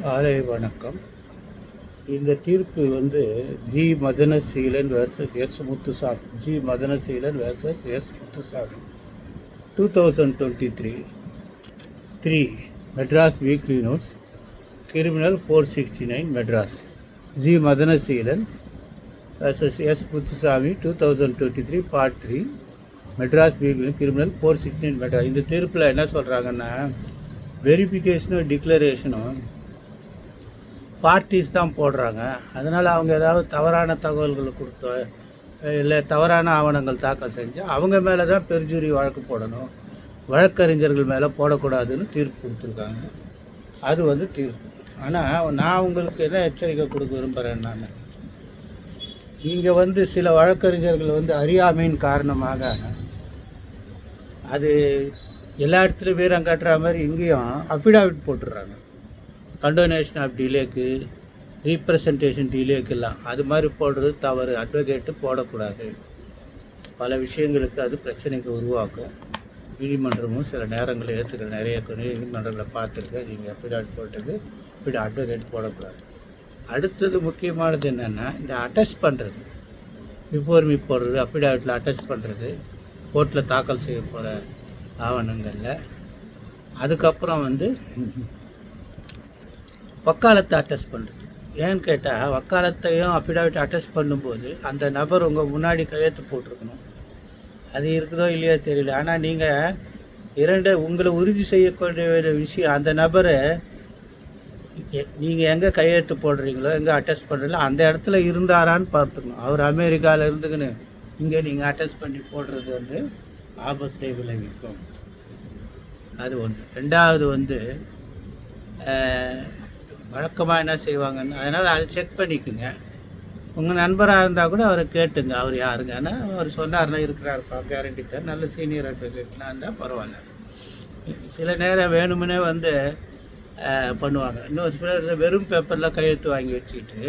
காலை வணக்கம். இந்த தீர்ப்பு வந்து G. Madanaseelan versus S. Muthusamy. G. Madanaseelan versus S. Muthusamy. Two thousand twenty three three Madras weekly notes criminal four sixty nine Madras. G. Madanaseelan versus S. Muthusamy two thousand twenty three part three Madras weekly criminal four sixty nine Madras. இந்த தீர்ப்பில் என்ன சொல்கிறாங்கன்னா வெரிஃபிகேஷனும் டிக்ளரேஷனும் parties தான் போடுறாங்க. அதனால் அவங்க ஏதாவது தவறான தகவல்களை கொடுத்தோ இல்லை தவறான ஆவணங்கள் தாக்கல் செஞ்சால் அவங்க மேலே தான் பெருஜூரி வழக்கு போடணும். வழக்கறிஞர்கள் மேலே போடக்கூடாதுன்னு தீர்ப்பு கொடுத்துருக்காங்க. அது வந்து தீர்ப்பு. ஆனால் நான் உங்களுக்கு என்ன எச்சரிக்கை கொடுக்க விரும்புகிறேன் நான்? இங்கே வந்து சில வழக்கறிஞர்கள் வந்து அறியாமையின் காரணமாக அது எல்லா இடத்துலையும் வீரம் காட்டுற மாதிரி இங்கேயும் அஃபிடாவிட் போட்டுடுறாங்க கண்டோனேஷன் ஆஃப் டிலேக்கு ரீப்ரசன்டேஷன் டிலேக்கெல்லாம் அது மாதிரி போடுறது தவறு. அட்வொகேட்டு போடக்கூடாது. பல விஷயங்களுக்கு அது பிரச்சனைக்கு உருவாக்கும். நீதிமன்றமும் சில நேரங்களில் ஏற்றுக்கிற நிறைய நீதிமன்றங்களை பார்த்துருக்கேன் நீங்கள் அஃபிடாவிட் போட்டது இப்படி அட்வொகேட் போடக்கூடாது. அடுத்தது முக்கியமானது என்னென்னா இந்த அட்டஸ்ட் பண்ணுறது பிஃபோர் மீ போடுறது அஃபிடாவிட்டில் அட்டஸ்ட் பண்ணுறது கோர்ட்டில் தாக்கல் செய்ய போகிற ஆவணங்களில். அதுக்கப்புறம் வந்து வக்காலத்தை அட்டஸ்ட் பண்ணுறது ஏன்னு கேட்டால் வக்காலத்தையும் அஃபிடாவிட் அட்டஸ்ட் பண்ணும்போது அந்த நபர் உங்கள் முன்னாடி கையெழுத்து போட்டிருக்கணும். அது இருக்குதோ இல்லையோ தெரியல. ஆனால் நீங்கள் இரண்டு உங்களை உறுதி செய்யக்கூடிய விஷயம் அந்த நபரை நீங்கள் எங்கே கையெழுத்து போடுறீங்களோ எங்கே அட்டஸ்ட் பண்ணுறீங்களோ அந்த இடத்துல இருந்தாரான்னு பார்த்துக்கணும். அவர் அமெரிக்காவில் இருந்துக்குன்னு இங்கே நீங்கள் அட்டஸ்ட் பண்ணி போடுறது வந்து ஆபத்தை விளைவிக்கும். அது ஒன்று ரெண்டாவது வந்து வழக்கமாக என்ன செய்வாங்கன்னு அதனால் அதை செக் பண்ணிக்கோங்க. உங்கள் நண்பராக இருந்தால் கூட அவரை கேட்டுங்க அவர் யாருங்கன்னா அவர் சொன்னார்னா இருக்கிறாருப்பா கேரண்டி தர நல்ல சீனியர் அட்வொகேட்லாம் இருந்தால் பரவாயில்ல. சில நேரம் வேணுமுனே வந்து பண்ணுவாங்க. இன்னும் சிலர் வெறும் பேப்பரில் கையெழுத்து வாங்கி வச்சுக்கிட்டு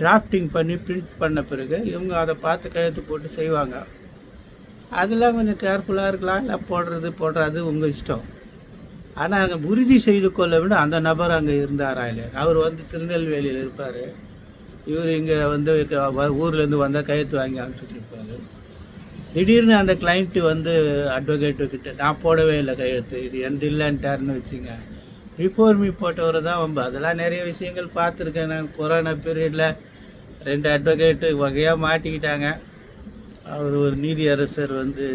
டிராஃப்டிங் பண்ணி பிரிண்ட் பண்ண பிறகு இவங்க அதை பார்த்து கையெழுத்து போட்டு செய்வாங்க. அதெல்லாம் கொஞ்சம் கேர்ஃபுல்லாக இருக்கலாம் இல்லை போடுறது போடுறது உங்கள் இஷ்டம். ஆனால் அங்கே உறுதி செய்து கொள்ள விட அந்த நபர் அங்கே இருந்தாரா இல்லை அவர் வந்து திருநெல்வேலியில் இருப்பார். இவர் இங்கே வந்து ஊர்லேருந்து வந்தால் கையெழுத்து வாங்கி அனுப்பிச்சுட்ருப்பார் திடீர்னு அந்த கிளைண்ட்டு வந்து அட்வொகேட்டு கிட்ட நான் போடவே இல்லை கையெழுத்து இது எந்த இல்லைன்ட்டார்னு வச்சுங்க. பிஃபோர் மீ போட்டவர் தான் வம்பு. அதெல்லாம் நிறைய விஷயங்கள் பார்த்துருக்கேன் நான். கொரோனா பீரியடில் ரெண்டு அட்வொகேட்டு வகையாக மாட்டிக்கிட்டாங்க. அவர் ஒரு நீதியரசர் வந்து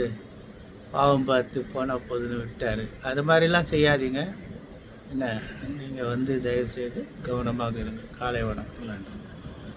பாவம் பார்த்து போனால் போதுன்னு விட்டார். அது மாதிரிலாம் செய்யாதீங்க. என்ன நீங்கள் வந்து தயவுசெய்து கவனமாக இருங்க. காலை வணக்கம் நன்றி.